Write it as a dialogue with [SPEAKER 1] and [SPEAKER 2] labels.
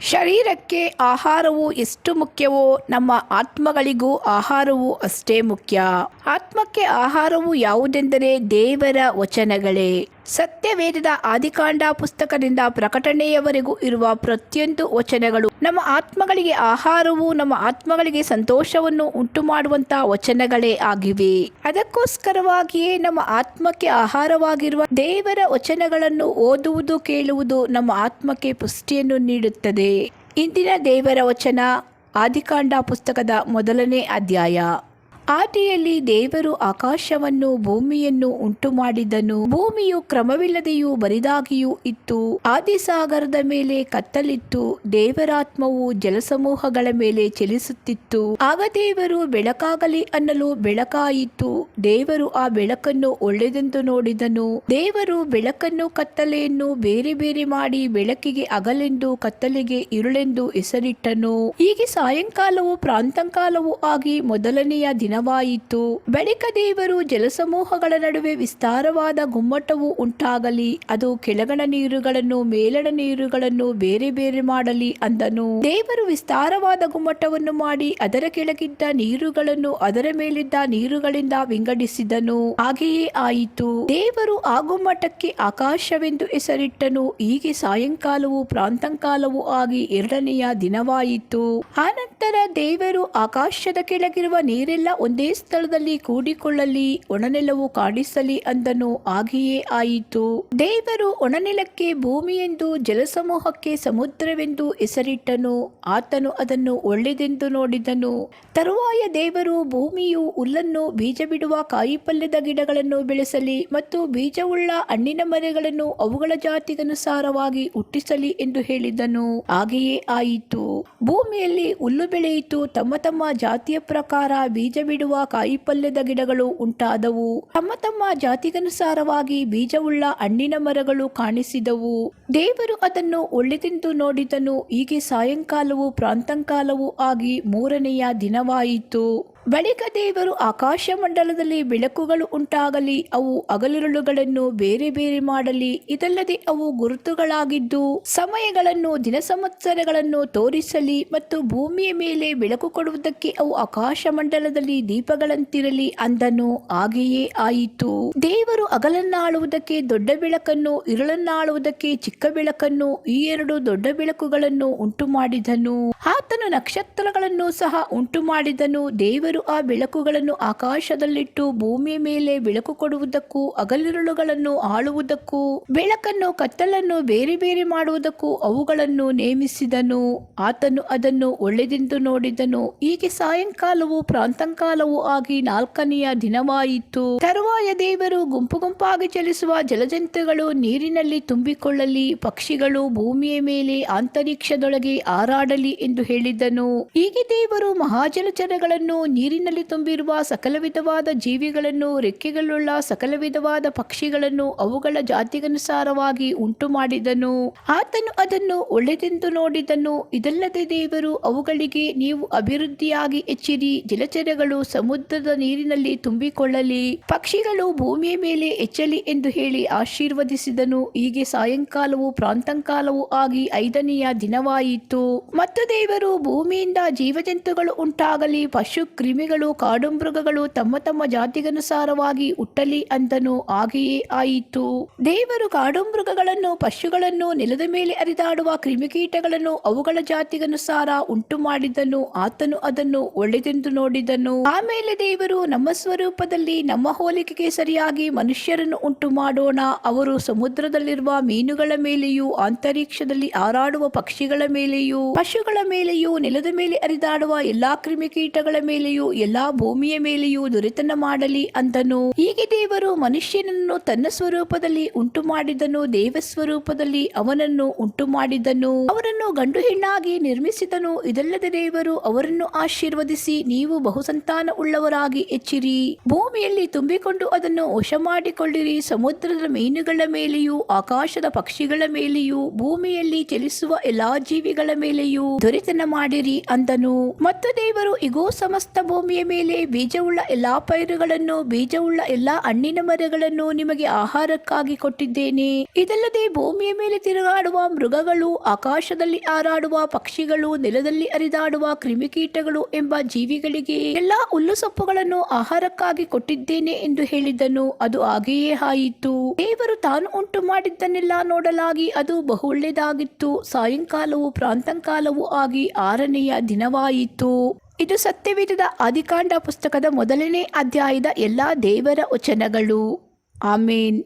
[SPEAKER 1] ಶರೀರಕ್ಕೆ ಆಹಾರವು ಎಷ್ಟು ಮುಖ್ಯವೋ ನಮ್ಮ ಆತ್ಮಗಳಿಗೂ ಆಹಾರವು ಅಷ್ಟೇ ಮುಖ್ಯ. ಆತ್ಮಕ್ಕೆ ಆಹಾರವು ಯಾವುದೆಂದರೆ ದೇವರ ವಚನಗಳೇ. ಸತ್ಯವೇದದ ಆದಿಕಾಂಡ ಪುಸ್ತಕದಿಂದ ಪ್ರಕಟಣೆಯವರೆಗೂ ಇರುವ ಪ್ರತಿಯೊಂದು ವಚನಗಳು ನಮ್ಮ ಆತ್ಮಗಳಿಗೆ ಆಹಾರವು ನಮ್ಮ ಆತ್ಮಗಳಿಗೆ ಸಂತೋಷವನ್ನು ಉಂಟು ಮಾಡುವಂತಹ ವಚನಗಳೇ ಆಗಿವೆ. ಅದಕ್ಕೋಸ್ಕರವಾಗಿಯೇ ನಮ್ಮ ಆತ್ಮಕ್ಕೆ ಆಹಾರವಾಗಿರುವ ದೇವರ ವಚನಗಳನ್ನು ಓದುವುದು ಕೇಳುವುದು ನಮ್ಮ ಆತ್ಮಕ್ಕೆ ಪುಷ್ಟಿಯನ್ನು ನೀಡುತ್ತದೆ. ಇಂದಿನ ದೇವರ ವಚನ ಆದಿಕಾಂಡ ಪುಸ್ತಕದ ಮೊದಲನೇ ಅಧ್ಯಾಯ. ಆದಿಯಲ್ಲಿ ದೇವರು ಆಕಾಶವನ್ನು ಭೂಮಿಯನ್ನು ಉಂಟು ಮಾಡಿದನು ಭೂಮಿಯು ಕ್ರಮವಿಲ್ಲದೆಯೂ ಬರಿದಾಗಿಯೂ ಇತ್ತು. ಆದಿಸಾಗರದ ಮೇಲೆ ಕತ್ತಲಿತ್ತು. ದೇವರಾತ್ಮವು ಜಲಸಮೂಹಗಳ ಮೇಲೆ ಚಲಿಸುತ್ತಿತ್ತು. ಆಗ ದೇವರು ಬೆಳಕಾಗಲಿ ಅನ್ನಲು ಬೆಳಕಾಯಿತು. ದೇವರು ಆ ಬೆಳಕನ್ನು ಒಳ್ಳೆದೆಂದು ನೋಡಿದನು. ದೇವರು ಬೆಳಕನ್ನು ಕತ್ತಲೆಯನ್ನು ಬೇರೆ ಬೇರೆ ಮಾಡಿ ಬೆಳಕಿಗೆ ಅಗಲೆಂದು ಕತ್ತಲೆಗೆ ಇರುಳೆಂದು ಹೆಸರಿಟ್ಟನು. ಹೀಗೆ ಸಾಯಂಕಾಲವು ಪ್ರಾಂತಂಕಾಲವೂ ಆಗಿ ಮೊದಲನೆಯ ದಿನವಾಯಿತು. ಬಳಿಕ ದೇವರು ಜಲಸಮೂಹಗಳ ನಡುವೆ ವಿಸ್ತಾರವಾದ ಗುಮ್ಮಟವು ಉಂಟಾಗಲಿ, ಅದು ಕೆಳಗಣ ನೀರುಗಳನ್ನು, ಮೇಲಣ ನೀರುಗಳನ್ನು ಬೇರೆ ಬೇರೆ ಮಾಡಲಿ ಅಂದನು. ದೇವರು ವಿಸ್ತಾರವಾದ ಗುಮ್ಮಟವನ್ನು ಮಾಡಿ ಅದರ ಕೆಳಗಿದ್ದ ನೀರುಗಳನ್ನು ಅದರ ಮೇಲಿದ್ದ ನೀರುಗಳಿಂದ ವಿಂಗಡಿಸಿದನು. ಹಾಗೆಯೇ ಆಯಿತು. ದೇವರು ಆ ಗುಮ್ಮಟಕ್ಕೆ ಆಕಾಶವೆಂದು ಹೆಸರಿಟ್ಟನು. ಹೀಗೆ ಸಾಯಂಕಾಲವು ಪ್ರಾಂತಂಕಾಲವೂ ಆಗಿ ಎರಡನೆಯ ದಿನವಾಯಿತು. ಆನಂತರ ದೇವರು ಆಕಾಶದ ಕೆಳಗಿರುವ ನೀರೆಲ್ಲ ಒಂದೇ ಸ್ಥಳದಲ್ಲಿ ಕೂಡಿಕೊಳ್ಳಲಿ, ಒಣನೆಲವು ಕಾಣಿಸಲಿ ಅಂದನು. ಆಗಿಯೇ ಆಯಿತು. ದೇವರು ಒಣನೆಲಕ್ಕೆ ಭೂಮಿಯೆಂದು, ಜಲಸಮೂಹಕ್ಕೆ ಸಮುದ್ರವೆಂದು ಹೆಸರಿಟ್ಟನು. ಆತನು ಅದನ್ನು ಒಳ್ಳೆದೆಂದು ನೋಡಿದನು. ತರುವಾಯ ದೇವರು ಭೂಮಿಯು ಹುಲ್ಲನ್ನು ಬೀಜ ಬಿಡುವ ಕಾಯಿಪಲ್ಯದ ಗಿಡಗಳನ್ನು ಬೆಳೆಸಲಿ ಮತ್ತು ಬೀಜವುಳ್ಳ ಹಣ್ಣಿನ ಮರಗಳನ್ನು ಅವುಗಳ ಜಾತಿಗನುಸಾರವಾಗಿ ಹುಟ್ಟಿಸಲಿ ಎಂದು ಹೇಳಿದನು. ಹಾಗೆಯೇ ಆಯಿತು. ಭೂಮಿಯಲ್ಲಿ ಹುಲ್ಲು ಬೆಳೆಯಿತು. ತಮ್ಮ ತಮ್ಮ ಜಾತಿಯ ಪ್ರಕಾರ ಬೀಜ ಬಿಡುವ ಕಾಯಿಪಲ್ಯದ ಗಿಡಗಳು ಉಂಟಾದವು. ತಮ್ಮ ತಮ್ಮ ಜಾತಿಗನುಸಾರವಾಗಿ ಬೀಜವುಳ್ಳ ಹಣ್ಣಿನ ಮರಗಳು ಕಾಣಿಸಿದವು. ದೇವರು ಅದನ್ನು ಒಳ್ಳೆದೆಂದು ನೋಡಿದನು. ಹೀಗೆ ಸಾಯಂಕಾಲವು ಪ್ರಾಂತಂಕಾಲವೂ ಆಗಿ ಮೂರನೆಯ ದಿನವಾಯಿತು. ಬಳಿಕ ದೇವರು ಆಕಾಶ ಮಂಡಲದಲ್ಲಿ ಬೆಳಕುಗಳು ಉಂಟಾಗಲಿ, ಅವು ಅಗಲಿರುಳುಗಳನ್ನು ಬೇರೆ ಬೇರೆ ಮಾಡಲಿ, ಇದಲ್ಲದೆ ಅವು ಗುರುತುಗಳಾಗಿದ್ದು, ಸಮಯಗಳನ್ನು, ದಿನ ಸಂವತ್ಸರಗಳನ್ನು ತೋರಿಸಲಿ ಮತ್ತು ಭೂಮಿಯ ಮೇಲೆ ಬೆಳಕು ಕೊಡುವುದಕ್ಕೆ ಅವು ಆಕಾಶ ಮಂಡಲದಲ್ಲಿ ದೀಪಗಳಂತಿರಲಿ ಅಂದನು, ಹಾಗೆಯೇ ಆಯಿತು. ದೇವರು ಅಗಲನ್ನಾಳುವುದಕ್ಕೆ ದೊಡ್ಡ ಬೆಳಕನ್ನು, ಇರುಳನ್ನಾಳುವುದಕ್ಕೆ ಚಿಕ್ಕ ಬೆಳಕನ್ನು, ಈ ಎರಡು ದೊಡ್ಡ ಬೆಳಕುಗಳನ್ನು ಉಂಟು ಮಾಡಿದನು ಆತನು ನಕ್ಷತ್ರಗಳನ್ನು ಸಹ ಉಂಟು ಮಾಡಿದನು ದೇವರು ಆ ಬೆಳಕುಗಳನ್ನು ಆಕಾಶದಲ್ಲಿಟ್ಟು ಭೂಮಿಯ ಮೇಲೆ ಬೆಳಕು ಕೊಡುವುದಕ್ಕೂ ಹಗಲಿರುಳುಗಳನ್ನು ಆಳುವುದಕ್ಕೂ, ಬೆಳಕನ್ನು, ಕತ್ತಲನ್ನು ಬೇರೆ ಬೇರೆ ಮಾಡುವುದಕ್ಕೂ ಅವುಗಳನ್ನು ನೇಮಿಸಿದನು. ಆತನು ಅದನ್ನು ಒಳ್ಳೆದೆಂದು ನೋಡಿದನು. ಹೀಗೆ ಸಾಯಂಕಾಲವು ಪ್ರಾಂತಂಕಾಲವೂ ಆಗಿ ನಾಲ್ಕನೆಯ ದಿನವಾಯಿತು. ತರುವಾಯ ದೇವರು ಗುಂಪು ಗುಂಪಾಗಿ ಚಲಿಸುವ ಜಲಜಂತುಗಳು ನೀರಿನಲ್ಲಿ ತುಂಬಿಕೊಳ್ಳಲಿ, ಪಕ್ಷಿಗಳು ಭೂಮಿಯ ಮೇಲೆ ಅಂತರಿಕ್ಷದೊಳಗೆ ಹಾರಾಡಲಿ ಎಂದು ಹೇಳಿದನು. ಹೀಗೆ ದೇವರು ಮಹಾಜಲಚರಗಳನ್ನು ನೀರಿನಲ್ಲಿ ತುಂಬಿರುವ ಸಕಲ ವಿಧವಾದ ಜೀವಿಗಳನ್ನು, ರೆಕ್ಕೆಗಳುಳ್ಳ ಸಕಲ ವಿಧವಾದ ಪಕ್ಷಿಗಳನ್ನು ಅವುಗಳ ಜಾತಿಗನುಸಾರವಾಗಿ ಉಂಟು ಮಾಡಿದನು ಆತನು ಅದನ್ನು ಒಳ್ಳೆದೆಂದು ನೋಡಿದನು. ಇದಲ್ಲದೆ ದೇವರು ಅವುಗಳಿಗೆ, ನೀವು ಅಭಿವೃದ್ಧಿಯಾಗಿ ಹೆಚ್ಚಿರಿ, ಜಲಚರಗಳು ಸಮುದ್ರದ ನೀರಿನಲ್ಲಿ ತುಂಬಿಕೊಳ್ಳಲಿ, ಪಕ್ಷಿಗಳು ಭೂಮಿಯ ಮೇಲೆ ಹೆಚ್ಚಲಿ ಎಂದು ಹೇಳಿ ಆಶೀರ್ವದಿಸಿದನು. ಹೀಗೆ ಸಾಯಂಕಾಲವು ಪ್ರಾಂತಂಕಾಲವೂ ಆಗಿ ಐದನೆಯ ದಿನವಾಯಿತು. ಮತ್ತು ದೇವರು ಭೂಮಿಯಿಂದ ಜೀವಜಂತುಗಳು ಉಂಟಾಗಲಿ, ಪಶು ಕ್ರಿಮಿಗಳು ಕಾಡು ಮೃಗಗಳು ತಮ್ಮ ತಮ್ಮ ಜಾತಿಗನುಸಾರವಾಗಿ ಹುಟ್ಟಲಿ ಅಂತನು ಹಾಗೆಯೇ ಆಯಿತು. ದೇವರು ಕಾಡು ಮೃಗಗಳನ್ನು ಪಶುಗಳನ್ನು ನೆಲದ ಮೇಲೆ ಅರಿದಾಡುವ ಕ್ರಿಮಿಕೀಟಗಳನ್ನು ಅವುಗಳ ಜಾತಿಗನುಸಾರ ಉಂಟು ಮಾಡಿದನು ಆತನು ಅದನ್ನು ಒಳ್ಳೆದೆಂದು ನೋಡಿದನು. ಆಮೇಲೆ ದೇವರು ನಮ್ಮ ಸ್ವರೂಪದಲ್ಲಿ, ನಮ್ಮ ಹೋಲಿಕೆಗೆ ಸರಿಯಾಗಿ ಮನುಷ್ಯರನ್ನು ಉಂಟು ಮಾಡೋಣ. ಅವರು ಸಮುದ್ರದಲ್ಲಿರುವ ಮೀನುಗಳ ಮೇಲೆಯೂ, ಅಂತರಿಕ್ಷದಲ್ಲಿ ಹಾರಾಡುವ ಪಕ್ಷಿಗಳ ಮೇಲೆಯೂ, ಪಶುಗಳ ಮೇಲೆಯೂ, ನೆಲದ ಮೇಲೆ ಅರಿದಾಡುವ ಎಲ್ಲಾ ಕ್ರಿಮಿಕೀಟಗಳ ಮೇಲೆಯೂ ಎಲ್ಲಾ ಭೂಮಿಯ ಮೇಲೆಯೂ ದೊರೆತನ ಮಾಡಲಿ ಅಂತನು ಹೀಗೆ ದೇವರು ಮನುಷ್ಯನನ್ನು ತನ್ನ ಸ್ವರೂಪದಲ್ಲಿ ಉಂಟು ಮಾಡಿದನು ದೇವ ಸ್ವರೂಪದಲ್ಲಿ ಅವನನ್ನು ಉಂಟು ಮಾಡಿದನು ಅವರನ್ನು ಗಂಡು ಹೆಣ್ಣಾಗಿ ನಿರ್ಮಿಸಿದನು. ಇದಲ್ಲದೆ ದೇವರು ಅವರನ್ನು ಆಶೀರ್ವದಿಸಿ ನೀವು ಬಹುಸಂತಾನ ಉಳ್ಳವರಾಗಿ ಹೆಚ್ಚಿರಿ ಭೂಮಿಯಲ್ಲಿ ತುಂಬಿಕೊಂಡು ಅದನ್ನು ವಶ ಮಾಡಿಕೊಳ್ಳಿರಿ ಸಮುದ್ರದ ಮೀನುಗಳ ಮೇಲೆಯೂ, ಆಕಾಶದ ಪಕ್ಷಿಗಳ ಮೇಲೆಯೂ, ಭೂಮಿಯಲ್ಲಿ ಚಲಿಸುವ ಎಲ್ಲಾ ಜೀವಿಗಳ ಮೇಲೆಯೂ ದೊರೆತನ ಮಾಡಿರಿ ಅಂದನು. ಮತ್ತು ದೇವರು ಇಗೋ ಸಮಸ್ತ ಭೂಮಿಯ ಮೇಲೆ ಬೀಜವುಳ್ಳ ಎಲ್ಲಾ ಪೈರುಗಳನ್ನು, ಬೀಜವುಳ್ಳ ಎಲ್ಲ ಹಣ್ಣಿನ ಮರಗಳನ್ನು ನಿಮಗೆ ಆಹಾರಕ್ಕಾಗಿ ಕೊಟ್ಟಿದ್ದೇನೆ. ಇದಲ್ಲದೆ ಭೂಮಿಯ ಮೇಲೆ ತಿರುಗಾಡುವ ಮೃಗಗಳು, ಆಕಾಶದಲ್ಲಿ ಹಾರಾಡುವ ಪಕ್ಷಿಗಳು, ನೆಲದಲ್ಲಿ ಹರಿದಾಡುವ ಕ್ರಿಮಿಕೀಟಗಳು ಎಂಬ ಜೀವಿಗಳಿಗೆ ಎಲ್ಲಾ ಹುಲ್ಲು ಸೊಪ್ಪುಗಳನ್ನು ಆಹಾರಕ್ಕಾಗಿ ಕೊಟ್ಟಿದ್ದೇನೆ ಎಂದು ಹೇಳಿದ್ದನು. ಅದು ಹಾಗೆಯೇ ಆಯಿತು. ದೇವರು ತಾನು ಉಂಟು ಮಾಡಿದ್ದನ್ನೆಲ್ಲ ನೋಡಲಾಗಿ ಅದು ಬಹು ಒಳ್ಳೆಯದಾಗಿತ್ತು. ಸಾಯಂಕಾಲವು ಪ್ರಾಂತಂಕಾಲವೂ ಆಗಿ ಆರನೆಯ ದಿನವಾಯಿತು. ಇದು ಸತ್ಯವೇದದ ಆದಿಕಾಂಡ ಪುಸ್ತಕದ ಮೊದಲನೇ ಅಧ್ಯಾಯದ ಎಲ್ಲ ದೇವರ ವಚನಗಳು. ಆಮೇನ್.